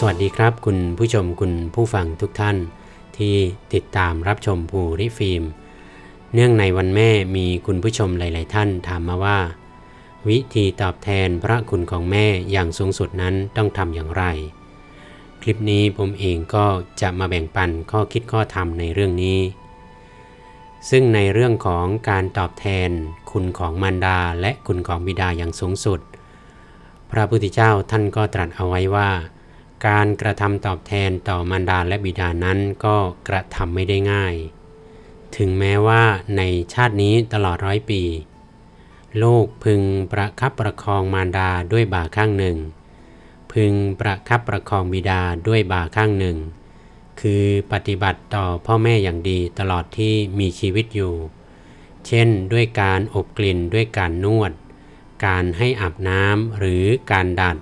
สวัสดีครับ คุณผู้ชมคุณผู้ฟังทุกท่าน ที่ติดตามรับชมภูริฟิล์ม เนื่องในวันแม่มีคุณผู้ชมหลาย ๆ ท่านถามมาว่า วิธีตอบแทนพระคุณของแม่อย่างสูงสุดนั้นต้องทำอย่างไร คลิปนี้ผมเองก็จะมาแบ่งปันข้อคิดข้อธรรมในเรื่องนี้ ซึ่งในเรื่องของการตอบแทนคุณของมารดาและคุณของบิดาอย่างสูงสุด พระพุทธเจ้าท่านก็ตรัสเอาไว้ว่า การกระทำตอบแทนต่อมารดาและบิดานั้นก็กระทำไม่ได้ง่าย ถึงแม้ว่าในชาตินี้ตลอดร้อยปี ลูกพึงประคับประคองมารดาด้วยบ่าข้างหนึ่ง พึงประคับประคองบิดาด้วยบ่าข้างหนึ่ง คือปฏิบัติต่อพ่อแม่อย่างดีตลอดที่มีชีวิตอยู่ เช่น ด้วยการอบกลิ่นด้วยการนวด การให้อาบน้ำหรือการดัด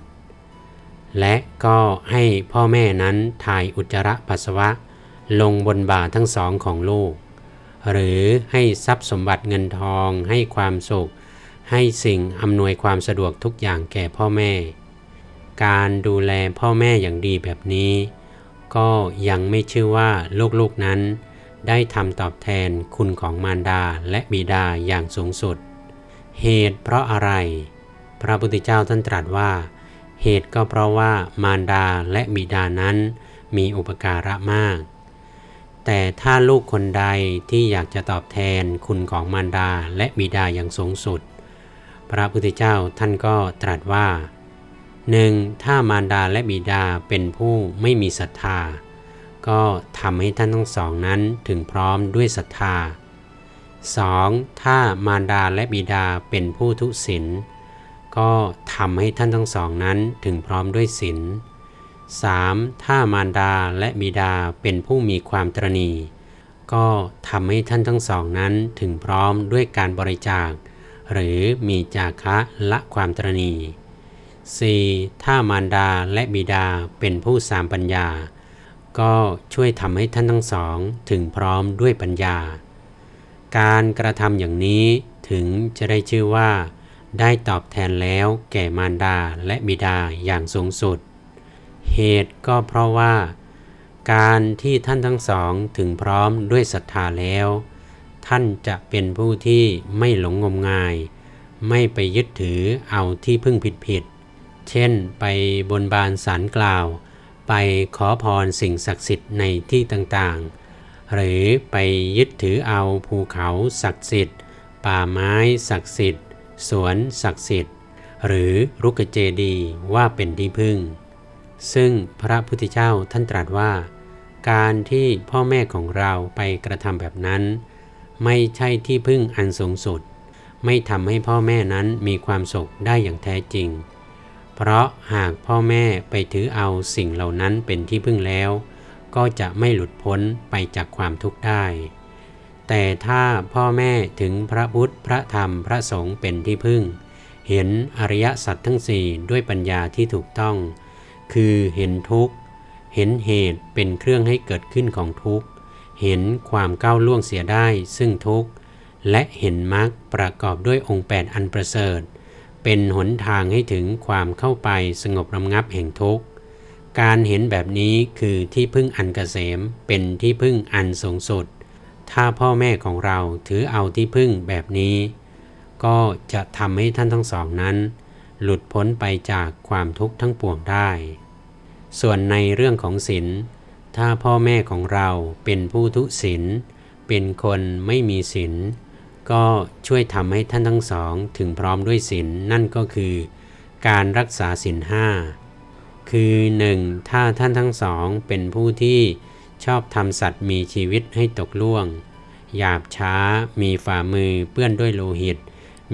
และก็ให้พ่อแม่นั้นถ่ายอุจจาระปัสสาวะ ลงบนบ่าทั้งสองของลูก หรือให้ทรัพย์สมบัติเงินทอง ให้ความสุข ให้สิ่งอำนวยความสะดวกทุกอย่างแก่พ่อแม่ การดูแลพ่อแม่อย่างดีแบบนี้ ก็ยังไม่ชื่อว่าลูกๆนั้น ได้ทำตอบแทนคุณของมารดาและบิดาอย่างสูงสุด เหตุเพราะอะไร พระพุทธเจ้าท่านตรัสว่า เหตุก็เพราะว่ามารดาและบิดานั้นมีอุปการะมาก แต่ถ้าลูกคนใดที่อยากจะตอบแทนคุณของมารดาและบิดาอย่างสูงสุด พระพุทธเจ้าท่านก็ตรัสว่าหนึ่งถ้ามารดาและบิดาเป็นผู้ไม่มีศรัทธา ก็ทำให้ท่านทั้งสองนั้นถึงพร้อมด้วยศรัทธา 2. ถ้ามารดาและบิดาเป็นผู้ทุศีล ก็ทำให้ท่านทั้งสองนั้นถึงพร้อมด้วยศีล 3. ถ้ามารดาและบิดาเป็นผู้มีความตรณี ก็ทำให้ท่านทั้งสองนั้นถึงพร้อมด้วยการบริจาค หรือมีจาคะละความตรณี 4. ถ้ามารดาและบิดาเป็นผู้สามปัญญา ก็ช่วยทำให้ท่านทั้งสองถึงพร้อมด้วยปัญญา การกระทำอย่างนี้ถึงจะได้ชื่อว่า ได้ตอบแทนแล้วแก่มารดาและบิดาอย่างสูงสุด เหตุก็เพราะว่า การที่ท่านทั้งสองถึงพร้อมด้วยศรัทธาแล้ว ท่านจะเป็นผู้ที่ไม่หลงงมงาย ไม่ไปยึดถือเอาที่พึ่งผิดผิด เช่นไปบนบานสารกล่าว ไปขอพรสิ่งศักดิ์สิทธิ์ในที่ต่างๆ หรือไปยึดถือเอาภูเขาศักดิ์สิทธิ์ ป่าไม้ศักดิ์สิทธิ์ สวนศักดิ์สิทธิ์ หรือรุกเจดีว่าเป็นที่พึ่ง ซึ่งพระพุทธเจ้าท่านตรัสว่า การที่พ่อแม่ของเราไปกระทำแบบนั้น ไม่ใช่ที่พึ่งอันสูงสุด ไม่ทำให้พ่อแม่นั้นมีความสุขได้อย่างแท้จริง เพราะหากพ่อแม่ไปถือเอาสิ่งเหล่านั้นเป็นที่พึ่งแล้ว ก็จะไม่หลุดพ้นไปจากความทุกข์ได้ แต่ถ้าพ่อแม่ถึงพระพุทธพระธรรมพระสงฆ์เป็นที่พึ่ง เห็นอริยสัจทั้งสี่ด้วยปัญญาที่ถูกต้อง คือเห็นทุกข์ เห็นเหตุเป็นเครื่องให้เกิดขึ้นของทุกข์ เห็นความก้าวล่วงเสียได้ซึ่งทุกข์ และเห็นมรรคประกอบด้วยองค์แปดอันประเสริฐ เป็นหนทางให้ถึงความเข้าไปสงบรำงับแห่งทุกข์ การเห็นแบบนี้คือที่พึ่งอันเกษมเป็นที่พึ่งอันสูงสุด ถ้าพ่อแม่ของเราถือเอาที่พึ่งแบบนี้ ก็จะทำให้ท่านทั้งสองนั้น หลุดพ้นไปจากความทุกข์ทั้งปวงได้ ส่วนในเรื่องของศีลถ้าพ่อแม่ของเราเป็นผู้ทุศีลเป็นคนไม่มีศีลก็ช่วยทำให้ท่านทั้งสองถึงพร้อมด้วยศีลนั่นก็คือ การรักษาศีลห้าคือ 1. ถ้าท่านทั้งสองเป็นผู้ที่ ชอบทำสัตว์มีชีวิตให้ตกล่วง หยาบช้า มีฝ่ามือเปื้อนด้วยโลหิต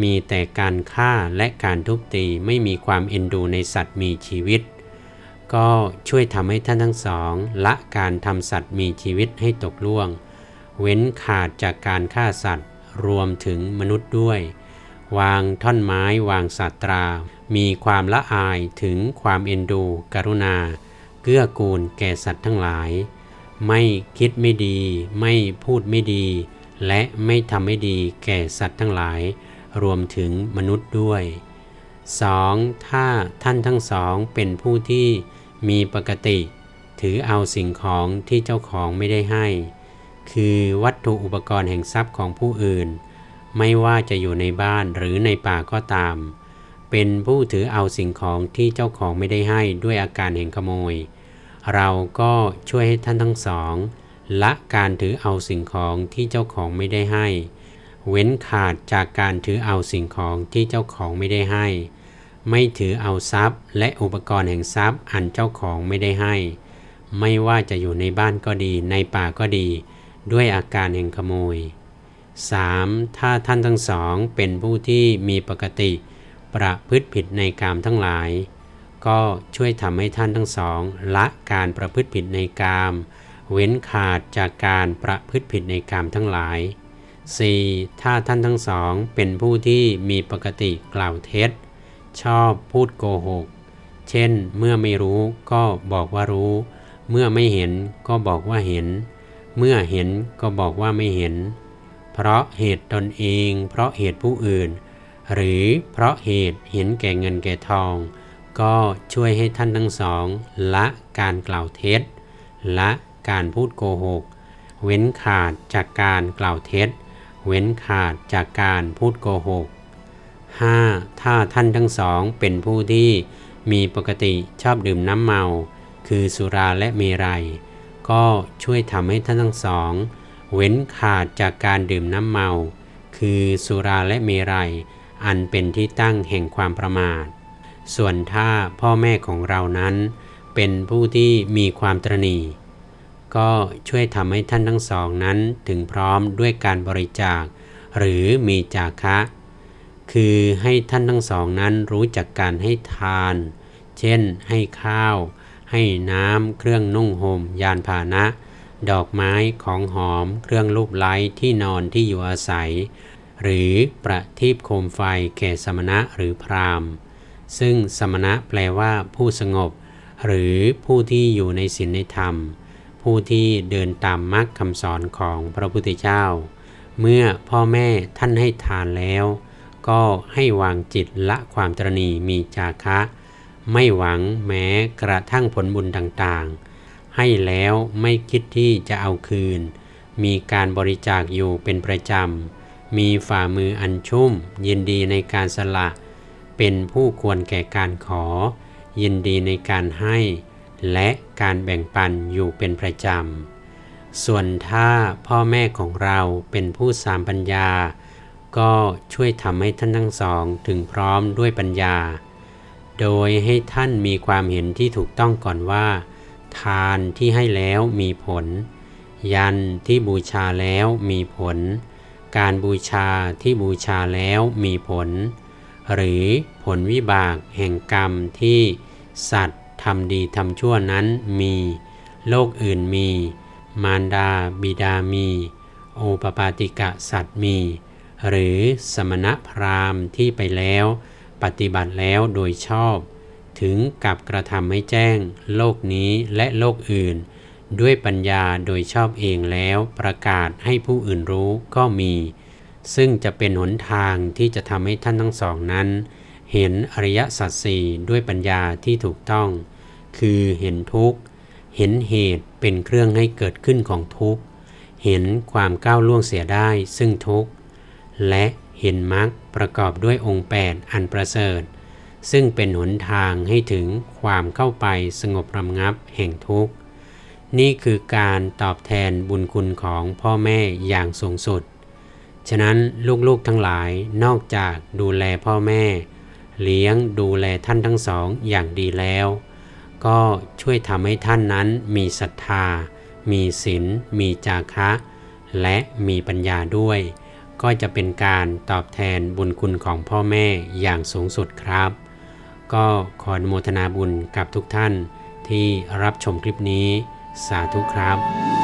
มีแต่การฆ่าและการทุบตีไม่มีความเอ็นดูในสัตว์มีชีวิต ก็ช่วยทำให้ท่านทั้งสอง ละการทำสัตว์มีชีวิตให้ตกล่วง เว้นขาดจากการฆ่าสัตว์รวมถึงมนุษย์ด้วย วางท่อนไม้วางสัตรา มีความละอายถึงความเอ็นดู กรุณา เกื้อกูลแก่สัตว์ทั้งหลาย ไม่คิดไม่ดี ไม่พูดไม่ดี และไม่ทำไม่ดีแก่สัตว์ทั้งหลาย รวมถึงมนุษย์ด้วย 2. ถ้าท่านทั้งสองเป็นผู้ที่มีปกติ ถือเอาสิ่งของที่เจ้าของไม่ได้ให้ คือวัตถุอุปกรณ์แห่งทรัพย์ของผู้อื่น ไม่ว่าจะอยู่ในบ้านหรือในป่าก็ตาม เป็นผู้ถือเอาสิ่งของที่เจ้าของไม่ได้ให้ด้วยอาการแห่งขโมย เราก็ช่วยให้ท่านทั้งสอง ละการถือเอาสิ่งของที่เจ้าของไม่ได้ให้ เว้นขาดจากการถือเอาสิ่งของที่เจ้าของไม่ได้ให้ ไม่ถือเอาทรัพย์ และอุปกรณ์แห่งทรัพย์อันเจ้าของไม่ได้ให้ ไม่ว่าจะอยู่ในบ้านก็ดีในป่าก็ดี ด้วยอาการแห่งขโมย 3. ถ้าท่านทั้งสองเป็นผู้ที่มีปกติ ประพฤติผิดในกามทั้งหลาย ก็ช่วยทำให้ท่านทั้งสอง ละการประพฤติผิดในกามเว้นขาดจากการประพฤติผิดในกามทั้งหลาย 4. ถ้าท่านทั้งสองเป็นผู้ที่มีปกติกล่าวเท็จ ชอบพูดโกหก เช่น เมื่อไม่รู้ก็บอกว่ารู้ เมื่อไม่เห็นก็บอกว่าเห็น เมื่อเห็นก็บอกว่าไม่เห็น เพราะเหตุตนเอง เพราะเหตุผู้อื่น หรือเพราะเหตุเห็นแก่เงินแก่ทอง ก็ช่วยให้ท่านทั้งสอง ละการกล่าวเท็จ ละการพูดโกหก เว้นขาดจากการกล่าวเท็จ เว้นขาดจากการพูดโกหก 5. ถ้าท่านทั้งสองเป็นผู้ที่มีปกติชอบดื่มน้ำเมา คือสุราและเมรัย ก็ช่วยทำให้ท่านทั้งสอง เว้นขาดจากการดื่มน้ำเมา คือสุราและเมรัย อันเป็นที่ตั้งแห่งความประมาท ส่วนถ้าพ่อแม่ของเรานั้น เป็นผู้ที่มีความตรณีก็ช่วยทำให้ท่านทั้งสองนั้นถึงพร้อมด้วยการบริจาค หรือมีจาคะ คือให้ท่านทั้งสองนั้นรู้จักการให้ทาน เช่น ให้ข้าว ให้น้ำเครื่องนุ่งห่มยานพาหนะ ดอกไม้ของหอม เครื่องลูบไล้ที่นอนที่อยู่อาศัย หรือประทีปโคมไฟแก่สมณะหรือพราหมณ์ ซึ่งสมณะแปลว่าผู้สงบ หรือผู้ที่อยู่ในศีลในธรรม ผู้ที่เดินตามมรรคคำสอนของพระพุทธเจ้า เมื่อพ่อแม่ท่านให้ทานแล้ว ก็ให้วางจิตละความตรณีมีจาคะ ไม่หวังแม้กระทั่งผลบุญต่างๆ ให้แล้วไม่คิดที่จะเอาคืน มีการบริจาคอยู่เป็นประจำมีฝ่ามืออันชุ่มยินดีในการสละ เป็นผู้ควรแก่การขอ ยินดีในการให้ และการแบ่งปันอยู่เป็นประจำ ส่วนถ้าพ่อแม่ของเราเป็นผู้สามปัญญา ก็ช่วยทำให้ท่านทั้งสองถึงพร้อมด้วยปัญญา โดยให้ท่านมีความเห็นที่ถูกต้องก่อนว่า ทานที่ให้แล้วมีผล ยันที่บูชาแล้วมีผล การบูชาที่บูชาแล้วมีผล หรือผลวิบากแห่งกรรมที่สัตว์ทำดีทำชั่วนั้นมี โลกอื่นมี มารดาบิดามี โอปปาติกะสัตว์มี หรือสมณพราหมณ์ที่ไปแล้ว ปฏิบัติแล้วโดยชอบ ถึงกับกระทำให้แจ้ง โลกนี้และโลกอื่น ด้วยปัญญาโดยชอบเองแล้วประกาศให้ผู้อื่นรู้ก็มี ซึ่งจะเป็นหนทางที่จะทำให้ท่านทั้งสองนั้น เห็นอริยสัจสี่ด้วยปัญญาที่ถูกต้อง คือเห็นทุกข์ เห็นเหตุเป็นเครื่องให้เกิดขึ้นของทุกข์ เห็นความก้าวล่วงเสียได้ซึ่งทุกข์ และเห็นมรรคประกอบด้วยองค์ 8 อันประเสริฐ ซึ่งเป็นหนทางให้ถึงความเข้าไปสงบรำงับแห่งทุกข์ นี่คือการตอบแทนบุญคุณของพ่อแม่อย่างสูงสุด ฉะนั้นลูกๆทั้งหลายนอกจากดูแลพ่อแม่ เลี้ยงดูแลท่านทั้งสองอย่างดีแล้ว ก็ช่วยทำให้ท่านนั้นมีศรัทธา มีศีลมีจาคะ และมีปัญญาด้วย ก็จะเป็นการตอบแทนบุญคุณของพ่อแม่อย่างสูงสุดครับ ก็ขออนุโมทนาบุญกับทุกท่านที่รับชมคลิปนี้สาธุครับ